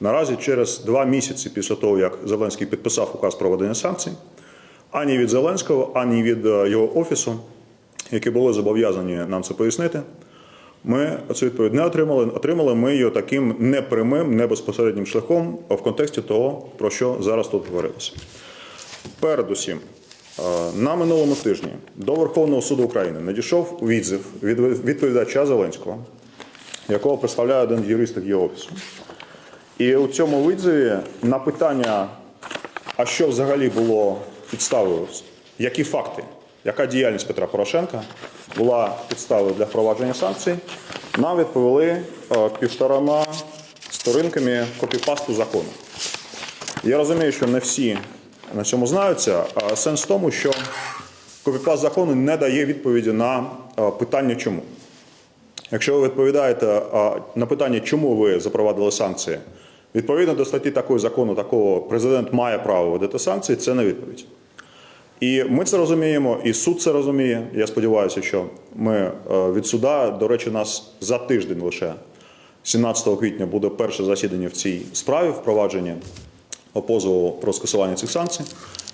Наразі, через два місяці після того, як Зеленський підписав указ про введення санкцій, ані від Зеленського, ані від е, його офісу, які були зобов'язані нам це пояснити, ми цю відповідь не отримали. Отримали ми її таким непрямим, небезпосереднім шляхом в контексті того, про що зараз тут говорилося. Передусім, е, на минулому тижні до Верховного суду України надійшов відзив від відповідача Зеленського, якого представляє один юристів його офісу. І у цьому відзиві на питання, а що взагалі було підставою, які факти, яка діяльність Петра Порошенка була підставою для впровадження санкцій, нам відповіли е, півторама сторінками копіпасту закону. Я розумію, що не всі на цьому знаються. А сенс в тому, що копіпаст закону не дає відповіді на е, питання чому. Якщо ви відповідаєте на питання, чому ви запровадили санкції, відповідно до статті такої закону, такого президент має право вводити санкції, це не відповідь. І ми це розуміємо, і суд це розуміє. Я сподіваюся, що ми е, від суда, до речі, нас за тиждень лише 17 квітня буде перше засідання в цій справі впровадження позову про скасування цих санкцій.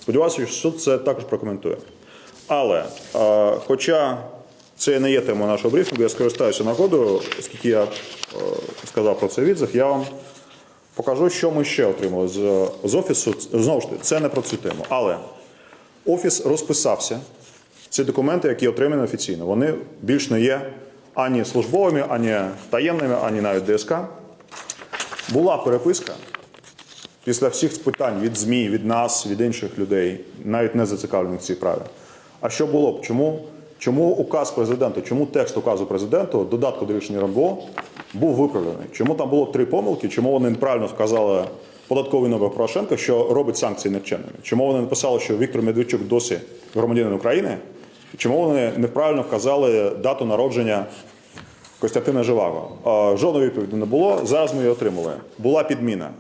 Сподіваюся, що суд це також прокоментує. Але, е, хоча це не є темою нашого брифінгу, я скористаюся нагодою, оскільки я е, сказав про цей відзив, я вам покажу, що ми ще отримали з, з офісу. Знову ж таки, це не про цю тему. Але офіс розписався. Ці документи, які отримані офіційно, вони більш не є ані службовими, ані таємними, ані навіть ДСК. Була переписка після всіх питань від ЗМІ, від нас, від інших людей, навіть не зацікавлених в цій справі. А що було б? Чому, чому указ президента, чому текст указу президента, додатку до рішення РНБО, був виправлений? Чому там було три помилки? Чому вони неправильно вказали податковий номер Порошенка, що робить санкції невчинними? Чому вони написали, що Віктор Медведчук досі громадянин України? Чому вони неправильно вказали дату народження Костянтина Живаго? Жодної відповіді не було. Зараз ми її отримали. Була підміна.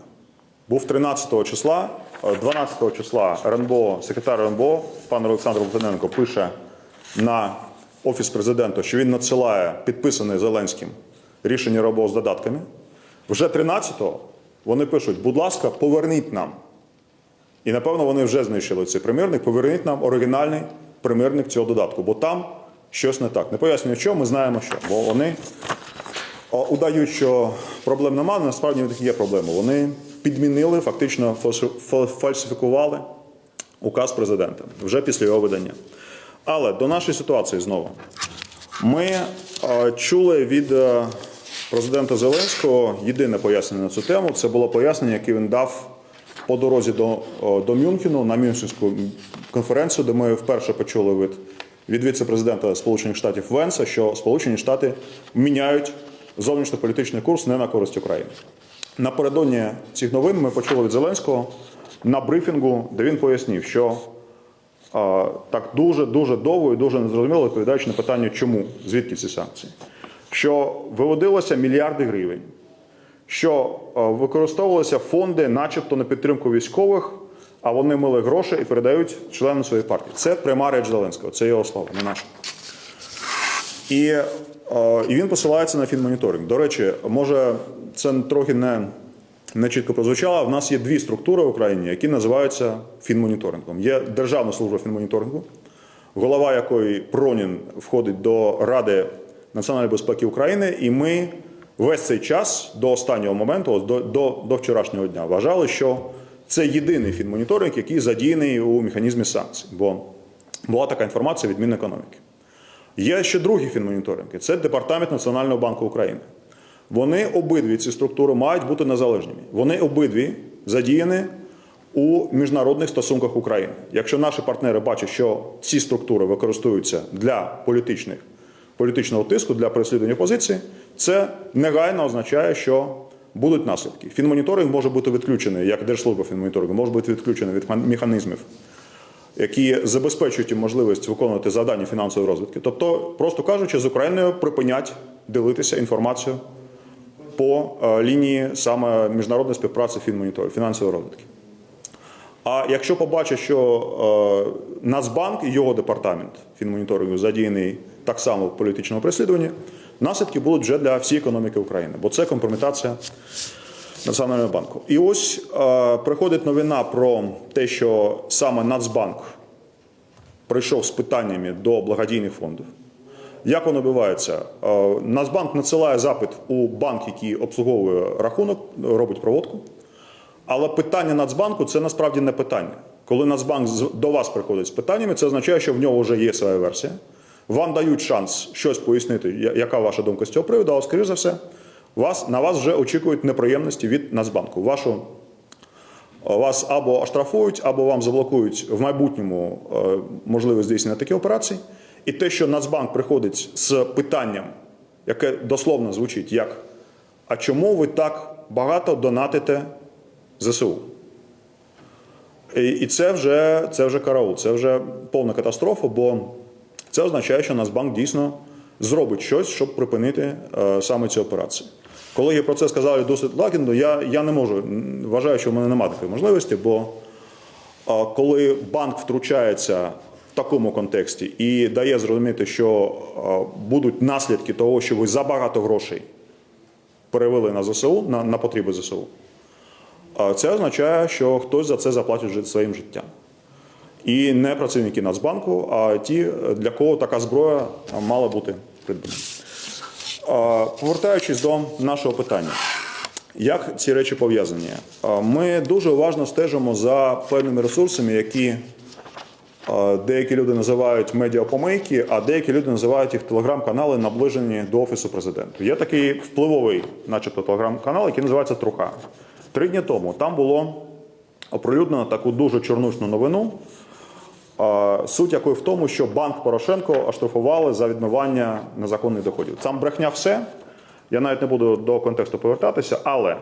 Був 13 числа, е, 12 числа РНБО, секретар РНБО, пан Олександр Литвиненко пише на офіс президента, що він надсилає підписане Зеленським рішення РНБО з додатками. Вже 13-го вони пишуть, будь ласка, поверніть нам. І напевно вони вже знищили цей примірник. Поверніть нам оригінальний примірник цього додатку, бо там щось не так. Не пояснюю, що ми знаємо, що. Бо вони удають, що проблем немає, але насправді в них є проблеми. Вони підмінили, фактично фальсифікували указ президента вже після його видання. Але до нашої ситуації знову. Ми а, чули від е, президента Зеленського єдине пояснення на цю тему. Це було пояснення, яке він дав по дорозі до, о, до Мюнхену на Мюнхенську конференцію, де ми вперше почули від, від віце-президента Сполучених Штатів Венса, що Сполучені Штати міняють зовнішньополітичний курс не на користь України. Напередодні цих новин ми почули від Зеленського на брифінгу, де він пояснив, що так дуже дуже довго і дуже незрозуміло відповідаючи на питання, чому звідки ці санкції, що виводилося мільярди гривень, що використовувалися фонди, начебто на підтримку військових, а вони мили гроші і передають членам своєї партії. Це пряма реч Зеленського, це його слова, не наша. І, і він посилається на фінмоніторинг. До речі, може це трохи не, не чітко прозвучало. В нас є дві структури в Україні, які називаються фінмоніторингом. Є Державна служба фінмоніторингу, голова якої Пронін входить до Ради національної безпеки України, і ми весь цей час до останнього моменту, до, до, до вчорашнього дня, вважали, що це єдиний фінмоніторинг, який задіяний у механізмі санкцій. Бо була така інформація від Мінекономіки. Є ще другі фінмоніторинги. Це Департамент Національного банку України. Вони обидві ці структури мають бути незалежними. Вони обидві задіяні у міжнародних стосунках України. Якщо наші партнери бачать, що ці структури використовуються для політичних, політичного тиску, для переслідування позиції, це негайно означає, що будуть наслідки. Фінмоніторинг може бути відключений, як Держслужба фінмоніторингу, може бути відключений від механізмів які забезпечують можливість виконувати завдання фінансової розвитки. Тобто, просто кажучи, з Україною припинять ділитися інформацією по е, лінії саме міжнародної співпраці фінмонітору, фінансової розвитки. А якщо побачать, що е, Нацбанк і його департамент фінмоніторингу задіяний так само в політичному переслідуванні, наслідки будуть вже для всієї економіки України, бо це компрометація Національного банку. І ось е, приходить новина про те, що саме Нацбанк прийшов з питаннями до благодійних фондів. Як воно відбувається? Е, Нацбанк надсилає запит у банк, який обслуговує рахунок, робить проводку. Але питання Нацбанку це насправді не питання. Коли Нацбанк до вас приходить з питаннями, це означає, що в нього вже є своя версія. Вам дають шанс щось пояснити, яка ваша думка з цього приводу, але, скоріш за все, вас, на вас вже очікують неприємності від Нацбанку. Вашу, вас або оштрафують, або вам заблокують в майбутньому е, можливість здійснення таких операцій. І те, що Нацбанк приходить з питанням, яке дословно звучить як а чому ви так багато донатите ЗСУ? І, це вже це вже караул, це вже повна катастрофа, бо це означає, що Нацбанк дійсно зробить щось, щоб припинити е, саме ці операції. Колеги про це сказали досить лагідно. Я, я не можу, вважаю, що в мене немає такої можливості, бо а коли банк втручається такому контексті і дає зрозуміти, що будуть наслідки того, що ви забагато грошей перевели на ЗСУ, на, на потреби ЗСУ, це означає, що хтось за це заплатить своїм життям. І не працівники Нацбанку, а ті, для кого така зброя мала бути придбана. Повертаючись до нашого питання. Як ці речі пов'язані? Ми дуже уважно стежимо за певними ресурсами, які деякі люди називають медіапомийки, а деякі люди називають їх телеграм-канали, наближені до офісу президента. Є такий впливовий, начебто, телеграм-канал, який називається Труха. Три дні тому там було оприлюднено таку дуже чорнушну новину. Суть якої в тому, що банк Порошенко оштрафували за відмивання незаконних доходів. Там брехня все. Я навіть не буду до контексту повертатися, але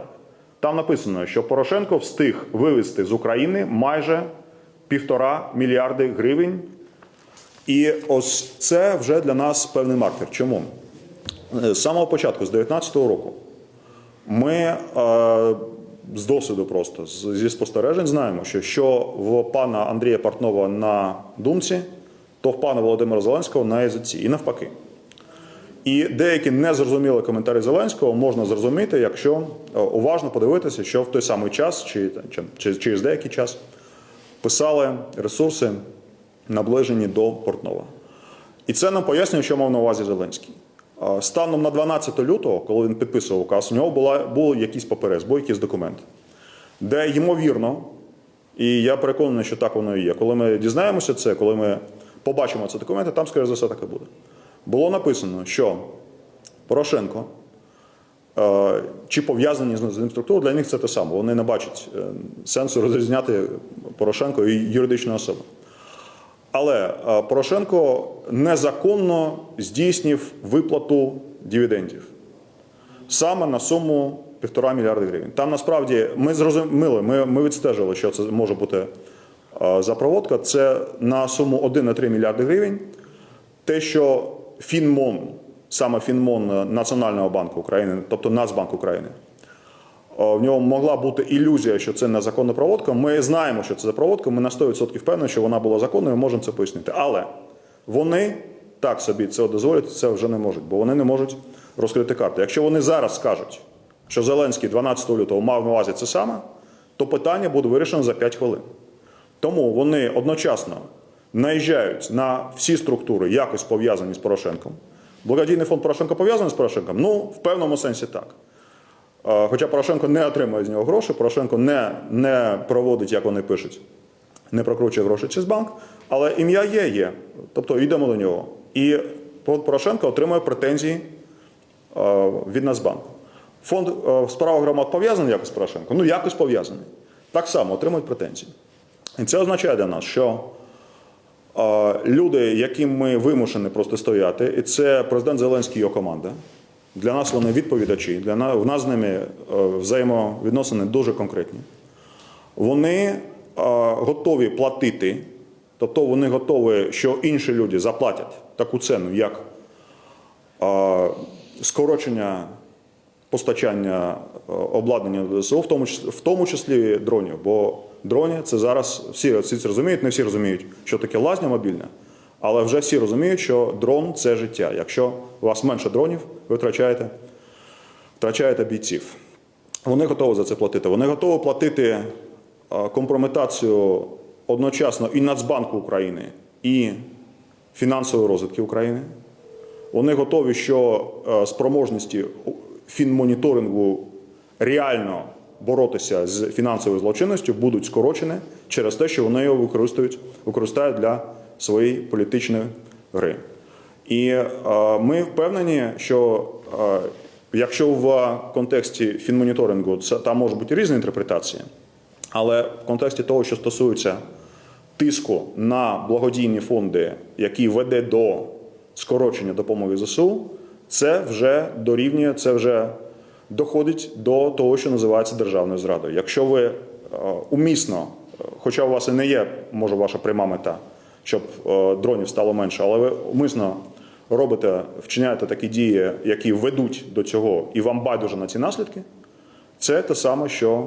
там написано, що Порошенко встиг вивезти з України майже півтора мільярди гривень. І ось це вже для нас певний маркер. Чому? Е, З самого початку, з 2019 року, ми е, з досвіду просто зі спостережень знаємо, що що в пана Андрія Портнова на думці, то в пана Володимира Зеленського на язиці. І навпаки. І деякі незрозумілі коментарі Зеленського можна зрозуміти, якщо е, уважно подивитися, що в той самий час, чи, чи, через деякий час писали ресурси, наближені до Портнова. І це нам пояснює, що мав на увазі Зеленський. Станом на 12 лютого, коли він підписував указ, у нього була, був якийсь паперець, був якийсь документ, де ймовірно, і я переконаний, що так воно і є. Коли ми дізнаємося це, коли ми побачимо ці документи, там, скоріше за все, так і буде. Було написано, що Порошенко чи пов'язані з ним структури, для них це те саме. Вони не бачать е, сенсу розрізняти Порошенко і юридичну особу. Але е, Порошенко незаконно здійснив виплату дивідендів саме на суму півтора мільярда гривень. Там насправді ми зрозуміли, ми, ми відстежили, що це може бути е, за проводка. Це на суму 1,3 мільярди гривень. Те, що Фінмон, саме Фінмон е, Національного банку України, тобто Нацбанк України, е, в нього могла бути ілюзія, що це незаконна проводка. Ми знаємо, що це за проводка. Ми на 100% впевнені, що вона була законною, можемо це пояснити. Але вони так собі це дозволять, це вже не можуть, бо вони не можуть розкрити карти. Якщо вони зараз скажуть, що Зеленський 12 лютого мав на увазі це саме, то питання буде вирішено за 5 хвилин. Тому вони одночасно наїжджають на всі структури, якось пов'язані з Порошенком. Благодійний фонд Порошенко пов'язаний з Порошенком? Ну, в певному сенсі так. Хоча Порошенко не отримує з нього гроші, Порошенко не, не проводить, як вони пишуть, не прокручує гроші через банк, але ім'я є, є. Тобто йдемо до нього. І Порошенко отримує претензії від Нацбанку. Фонд справа громад пов'язаний якось з Порошенком? Ну, якось пов'язаний. Так само отримують претензії. І це означає для нас, що люди, яким ми вимушені просто стояти, і це президент Зеленський і його команда. Для нас вони відповідачі, для нас, в нас з ними е, взаємовідносини дуже конкретні. Вони е, готові платити, тобто вони готові, що інші люди заплатять таку ціну, як е, скорочення постачання е, обладнання до ДСУ, в тому числі, в тому числі дронів. Бо дрони це зараз всі, всі це розуміють, не всі розуміють, що таке лазня мобільна, але вже всі розуміють, що дрон це життя. Якщо у вас менше дронів, ви втрачаєте, втрачаєте бійців. Вони готові за це платити. Вони готові платити е, компрометацію одночасно і Нацбанку України, і фінансової розвитки України. Вони готові, що е, спроможності фінмоніторингу реально боротися з фінансовою злочинністю будуть скорочені через те, що вони його використовують, використають для своєї політичної гри. І е, ми впевнені, що е, якщо в контексті фінмоніторингу це там можуть бути різні інтерпретації, але в контексті того, що стосується тиску на благодійні фонди, який веде до скорочення допомоги ЗСУ, це вже дорівнює, це вже доходить до того, що називається державною зрадою. Якщо ви е, умісно, е, хоча у вас і не є, може, ваша пряма мета, щоб е, дронів стало менше, але ви умисно робите, вчиняєте такі дії, які ведуть до цього, і вам байдуже на ці наслідки, це те саме, що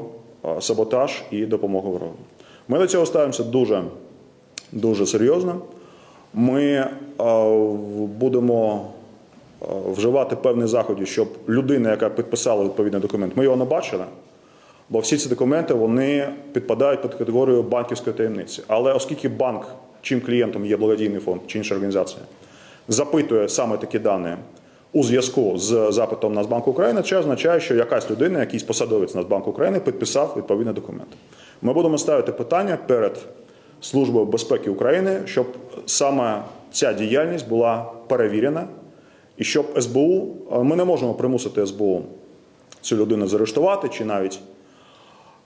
саботаж і допомога ворогу. Ми до цього ставимося дуже, дуже серйозно. Ми будемо вживати певні заходи, щоб людина, яка підписала відповідний документ, ми його не бачили. Бо всі ці документи вони підпадають під категорію банківської таємниці. Але оскільки банк, чим клієнтом є благодійний фонд чи інша організація, запитує саме такі дані у зв'язку з запитом Нацбанку України, це означає, що якась людина, якийсь посадовець Нацбанку України підписав відповідний документ. Ми будемо ставити питання перед Службою безпеки України, щоб саме ця діяльність була перевірена, і щоб СБУ ми не можемо примусити СБУ цю людину заарештувати чи навіть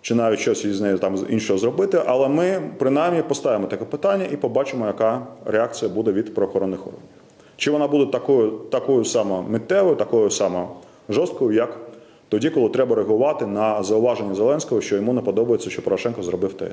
чи навіть щось із нею там іншого зробити, але ми принаймні поставимо таке питання і побачимо, яка реакція буде від правоохоронних органів. Чи вона буде такою, такою само миттєвою, такою само жорсткою, як тоді, коли треба реагувати на зауваження Зеленського, що йому не подобається, що Порошенко зробив те.